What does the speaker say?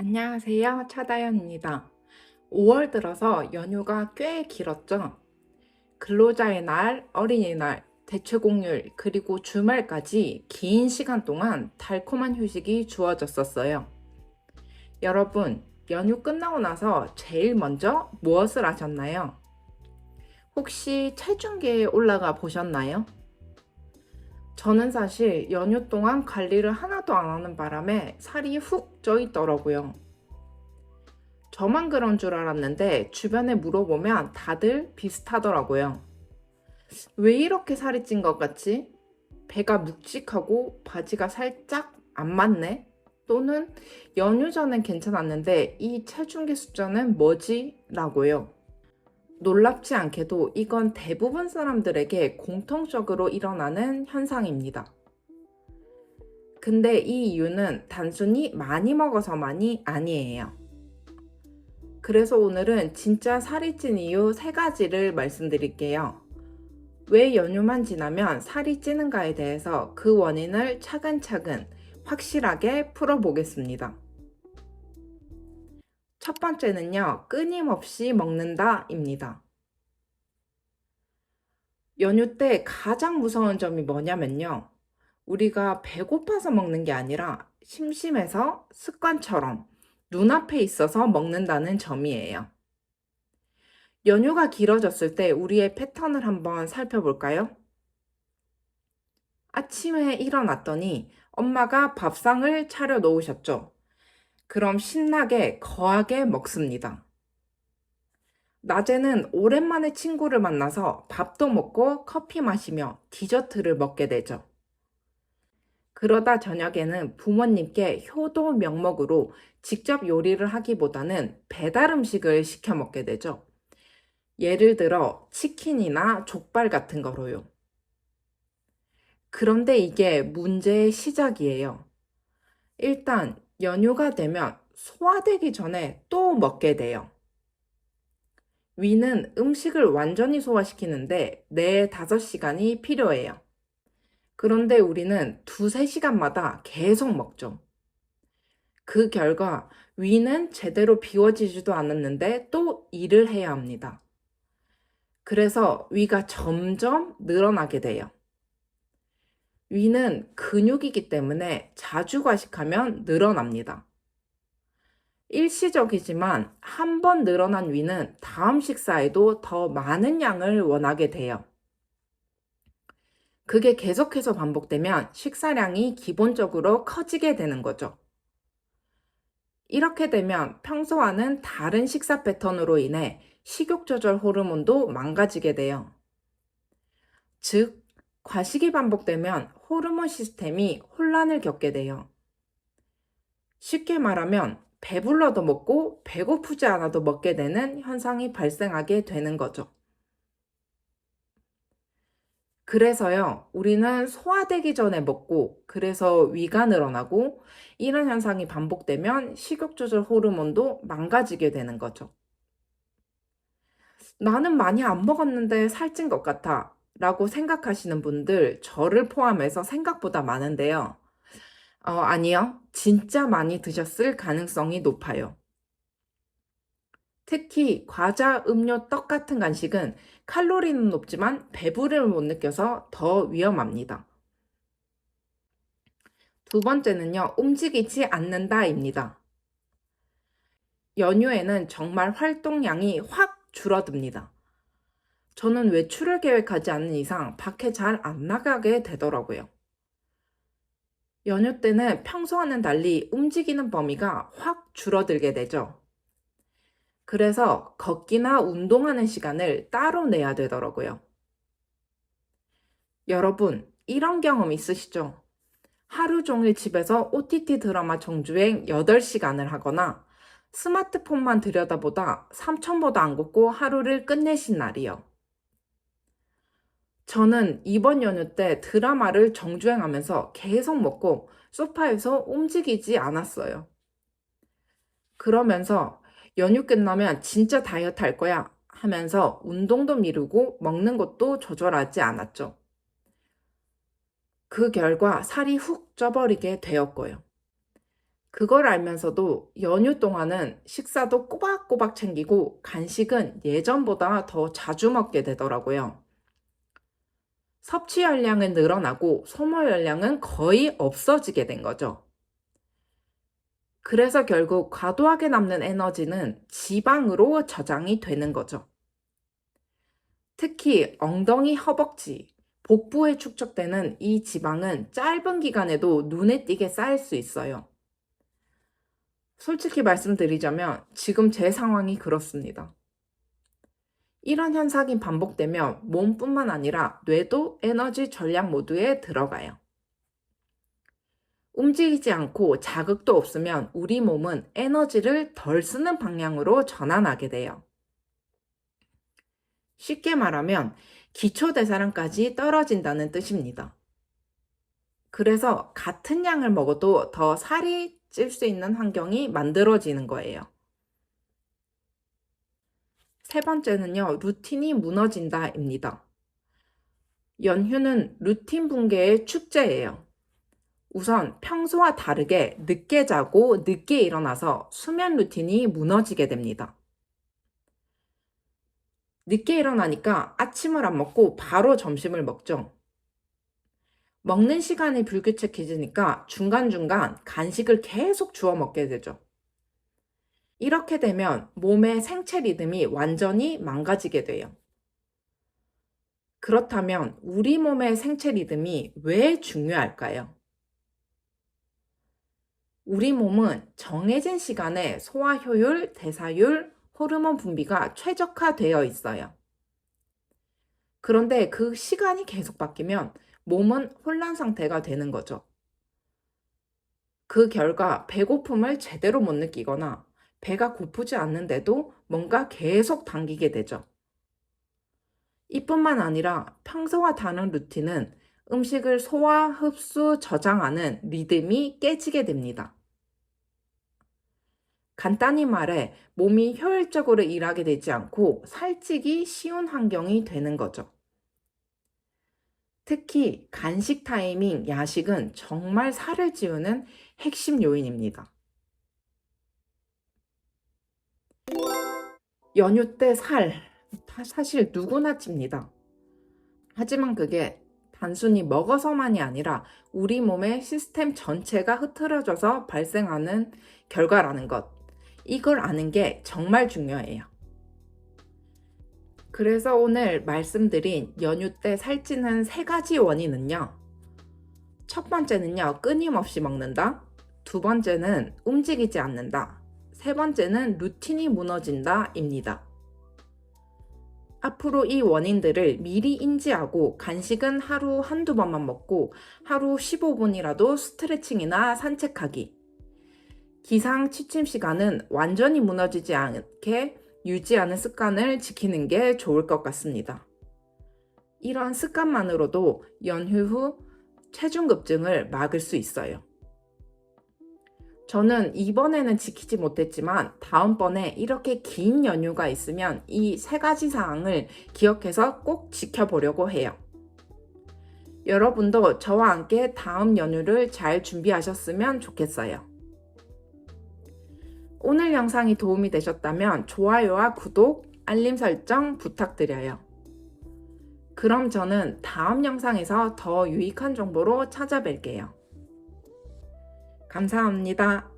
안녕하세요. 차다현입니다. 5월 들어서 연휴가 꽤 길었죠? 근로자의 날, 어린이날, 대체공휴일, 그리고 주말까지 긴 시간 동안 달콤한 휴식이 주어졌었어요. 여러분, 연휴 끝나고 나서 제일 먼저 무엇을 하셨나요? 혹시 체중계에 올라가 보셨나요? 저는 사실 연휴 동안 관리를 하나도 안 하는 바람에 살이 훅 쪄 있더라고요. 저만 그런 줄 알았는데 주변에 물어보면 다들 비슷하더라고요. 왜 이렇게 살이 찐 것 같지? 배가 묵직하고 바지가 살짝 안 맞네? 또는 연휴 전엔 괜찮았는데 이 체중계 숫자는 뭐지? 라고요. 놀랍지 않게도 이건 대부분 사람들에게 공통적으로 일어나는 현상입니다. 근데 이 이유는 단순히 많이 먹어서만이 아니에요. 그래서 오늘은 진짜 살이 찐 이유 세 가지를 말씀드릴게요. 왜 연휴만 지나면 살이 찌는가에 대해서 그 원인을 차근차근 확실하게 풀어보겠습니다. 첫 번째는요, 끊임없이 먹는다입니다. 연휴 때 가장 무서운 점이 뭐냐면요. 우리가 배고파서 먹는 게 아니라 심심해서 습관처럼 눈앞에 있어서 먹는다는 점이에요. 연휴가 길어졌을 때 우리의 패턴을 한번 살펴볼까요? 아침에 일어났더니 엄마가 밥상을 차려 놓으셨죠. 그럼 신나게 거하게 먹습니다. 낮에는 오랜만에 친구를 만나서 밥도 먹고 커피 마시며 디저트를 먹게 되죠. 그러다 저녁에는 부모님께 효도 명목으로 직접 요리를 하기보다는 배달 음식을 시켜 먹게 되죠. 예를 들어 치킨이나 족발 같은 거로요. 그런데 이게 문제의 시작이에요. 일단 연휴가 되면 소화되기 전에 또 먹게 돼요. 위는 음식을 완전히 소화시키는데 4, 5시간이 필요해요. 그런데 우리는 두세 시간마다 계속 먹죠. 그 결과 위는 제대로 비워지지도 않았는데 또 일을 해야 합니다. 그래서 위가 점점 늘어나게 돼요. 위는 근육이기 때문에 자주 과식하면 늘어납니다. 일시적이지만 한 번 늘어난 위는 다음 식사에도 더 많은 양을 원하게 돼요. 그게 계속해서 반복되면 식사량이 기본적으로 커지게 되는 거죠. 이렇게 되면 평소와는 다른 식사 패턴으로 인해 식욕 조절 호르몬도 망가지게 돼요. 즉, 과식이 반복되면 호르몬 시스템이 혼란을 겪게 돼요. 쉽게 말하면 배불러도 먹고 배고프지 않아도 먹게 되는 현상이 발생하게 되는 거죠. 그래서요, 우리는 소화되기 전에 먹고, 그래서 위가 늘어나고, 이런 현상이 반복되면 식욕 조절 호르몬도 망가지게 되는 거죠. 나는 많이 안 먹었는데 살찐 것 같아. 라고 생각하시는 분들, 저를 포함해서 생각보다 많은데요. 어, 아니요. 진짜 많이 드셨을 가능성이 높아요. 특히 과자, 음료, 떡 같은 간식은 칼로리는 높지만 배부름을 못 느껴서 더 위험합니다. 두 번째는요, 움직이지 않는다입니다. 연휴에는 정말 활동량이 확 줄어듭니다. 저는 외출을 계획하지 않는 이상 밖에 잘 안 나가게 되더라고요. 연휴 때는 평소와는 달리 움직이는 범위가 확 줄어들게 되죠. 그래서 걷기나 운동하는 시간을 따로 내야 되더라고요. 여러분, 이런 경험 있으시죠? 하루 종일 집에서 OTT 드라마 정주행 8시간을 하거나 스마트폰만 들여다보다 3천보다 안 걷고 하루를 끝내신 날이요. 저는 이번 연휴 때 드라마를 정주행하면서 계속 먹고 소파에서 움직이지 않았어요. 그러면서 연휴 끝나면 진짜 다이어트 할 거야 하면서 운동도 미루고 먹는 것도 조절하지 않았죠. 그 결과 살이 훅 쪄버리게 되었고요. 그걸 알면서도 연휴 동안은 식사도 꼬박꼬박 챙기고 간식은 예전보다 더 자주 먹게 되더라고요. 섭취 열량은 늘어나고 소모 열량은 거의 없어지게 된 거죠. 그래서 결국 과도하게 남는 에너지는 지방으로 저장이 되는 거죠. 특히 엉덩이 허벅지, 복부에 축적되는 이 지방은 짧은 기간에도 눈에 띄게 쌓일 수 있어요. 솔직히 말씀드리자면 지금 제 상황이 그렇습니다. 이런 현상이 반복되면 몸뿐만 아니라 뇌도 에너지 전략 모드에 들어가요. 움직이지 않고 자극도 없으면 우리 몸은 에너지를 덜 쓰는 방향으로 전환하게 돼요. 쉽게 말하면 기초대사량까지 떨어진다는 뜻입니다. 그래서 같은 양을 먹어도 더 살이 찔 수 있는 환경이 만들어지는 거예요. 세 번째는요, 루틴이 무너진다입니다. 연휴는 루틴 붕괴의 축제예요. 우선 평소와 다르게 늦게 자고 늦게 일어나서 수면 루틴이 무너지게 됩니다. 늦게 일어나니까 아침을 안 먹고 바로 점심을 먹죠. 먹는 시간이 불규칙해지니까 중간중간 간식을 계속 주워 먹게 되죠. 이렇게 되면 몸의 생체 리듬이 완전히 망가지게 돼요. 그렇다면 우리 몸의 생체 리듬이 왜 중요할까요? 우리 몸은 정해진 시간에 소화 효율, 대사율, 호르몬 분비가 최적화되어 있어요. 그런데 그 시간이 계속 바뀌면 몸은 혼란 상태가 되는 거죠. 그 결과 배고픔을 제대로 못 느끼거나 배가 고프지 않는데도 뭔가 계속 당기게 되죠. 이뿐만 아니라 평소와 다른 루틴은 음식을 소화, 흡수, 저장하는 리듬이 깨지게 됩니다. 간단히 말해 몸이 효율적으로 일하게 되지 않고 살찌기 쉬운 환경이 되는 거죠. 특히 간식 타이밍, 야식은 정말 살을 찌우는 핵심 요인입니다. 연휴 때 살, 사실 누구나 찝니다. 하지만 그게 단순히 먹어서만이 아니라 우리 몸의 시스템 전체가 흐트러져서 발생하는 결과라는 것. 이걸 아는 게 정말 중요해요. 그래서 오늘 말씀드린 연휴 때 살찌는 세 가지 원인은요. 첫 번째는요, 끊임없이 먹는다. 두 번째는 움직이지 않는다. 세 번째는 루틴이 무너진다. 입니다. 앞으로 이 원인들을 미리 인지하고 간식은 하루 한두 번만 먹고 하루 15분이라도 스트레칭이나 산책하기. 기상 취침 시간은 완전히 무너지지 않게 유지하는 습관을 지키는 게 좋을 것 같습니다. 이런 습관만으로도 연휴 후 체중 급증을 막을 수 있어요. 저는 이번에는 지키지 못했지만 다음번에 이렇게 긴 연휴가 있으면 이 세 가지 사항을 기억해서 꼭 지켜보려고 해요. 여러분도 저와 함께 다음 연휴를 잘 준비하셨으면 좋겠어요. 오늘 영상이 도움이 되셨다면 좋아요와 구독, 알림 설정 부탁드려요. 그럼 저는 다음 영상에서 더 유익한 정보로 찾아뵐게요. 감사합니다.